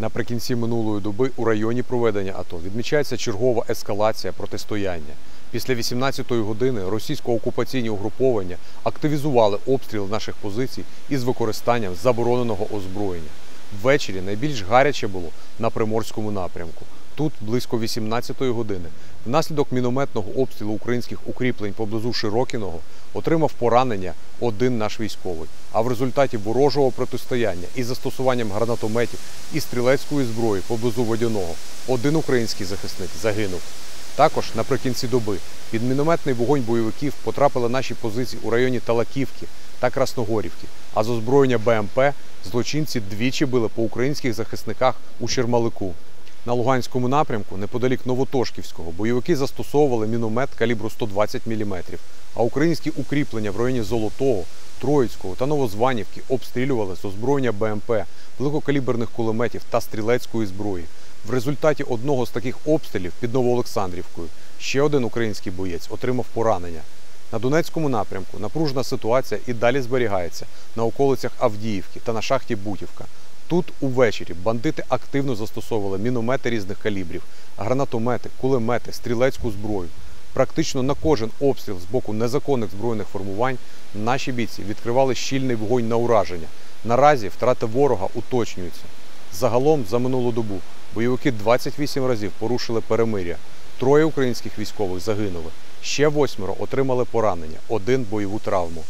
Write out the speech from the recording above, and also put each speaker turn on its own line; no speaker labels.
Наприкінці минулої доби у районі проведення АТО відмічається чергова ескалація протистояння. Після 18-ї години російсько-окупаційні угруповання активізували обстріл наших позицій із використанням забороненого озброєння. Ввечері найбільш гаряче було на приморському напрямку. Тут близько 18-ї години внаслідок мінометного обстрілу українських укріплень поблизу Широкіного отримав поранення один наш військовий. А в результаті ворожого протистояння із застосуванням гранатометів і стрілецької зброї поблизу водяного один український захисник загинув. Також наприкінці доби під мінометний вогонь бойовиків потрапили наші позиції у районі Талаківки та Красногорівки. А з озброєння БМП злочинці двічі били по українських захисниках у Чермалику. На Луганському напрямку, неподалік Новотошківського, бойовики застосовували міномет калібру 120 мм, а українські укріплення в районі Золотого, Троїцького та Новозванівки обстрілювали з озброєння БМП, великокаліберних кулеметів та стрілецької зброї. В результаті одного з таких обстрілів під Новоолександрівкою ще один український боєць отримав поранення. На Донецькому напрямку напружена ситуація і далі зберігається на околицях Авдіївки та на шахті Бутівка. Тут увечері бандити активно застосовували міномети різних калібрів, гранатомети, кулемети, стрілецьку зброю. Практично на кожен обстріл з боку незаконних збройних формувань наші бійці відкривали щільний вогонь на ураження. Наразі втрати ворога уточнюються. Загалом за минулу добу бойовики 28 разів порушили перемиря. Троє українських військових загинули. Ще восьмеро отримали поранення, один бойову травму.